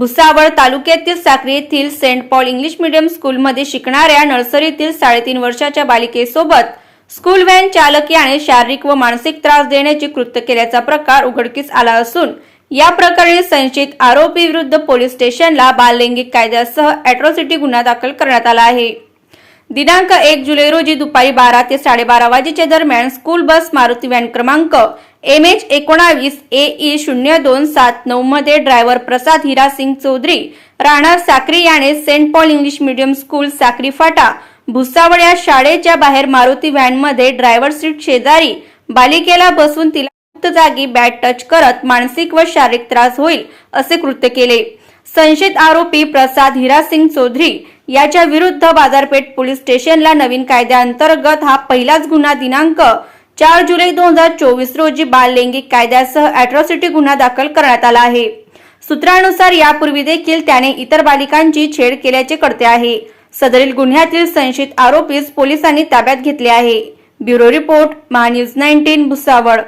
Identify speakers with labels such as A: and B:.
A: भुसावळ तालुक्यातील साक्री येथील Saint Paul English medium स्कूलमध्ये शिकणाऱ्या नर्सरीतील साडेतीन वर्षाच्या बालिकेसोबत स्कूल व्हॅन चालक याने शारीरिक व मानसिक त्रास देण्याचे कृत्य केल्याचा प्रकार उघडकीस आला असून या प्रकरणी संशयित आरोपी विरुद्ध पोलीस स्टेशनला बाललैंगिक कायद्यासह अॅट्रॉसिटी गुन्हा दाखल करण्यात आला आहे. दिनांक एक जुलै रोजी दुपारी बारा ते साडेबारा वाजेच्या दरम्यान स्कूल बस मारुती व्हॅन क्रमांक एम एच एकोणावीस ए ई शून्य दोन सात नऊ मध्ये ड्रायव्हर प्रसाद हिरासिंग चौधरी राणा साक्री याने saint Paul English medium school Sakri फाटा भुसावळ या शाळेच्या बाहेर मारुती व्हॅनमध्ये ड्रायव्हर सीट शेजारी बालिकेला बसवून तिला मुक्त जागी बॅट टच करत मानसिक व शारीरिक त्रास होईल असे कृत्य केले. संशयित आरोपी प्रसाद हिरासिंग चौधरी याच्या विरुद्ध बाजारपेठ पोलीस स्टेशनला नवीन कायद्याअंतर्गत हा पहिलाच गुन्हा दिनांक चार जुलै दोन हजार चोवीस रोजी बाल लैंगिक कायद्यासह अॅट्रॉसिटी गुन्हा दाखल करण्यात आला आहे. सूत्रानुसार यापूर्वी देखील त्याने इतर बालिकांची छेड केल्याचे कळते आहे. सदरील गुन्ह्यातील संशयित आरोपीस पोलिसांनी ताब्यात घेतले आहे. Bureau report Mahanews nineteen Bhusawal.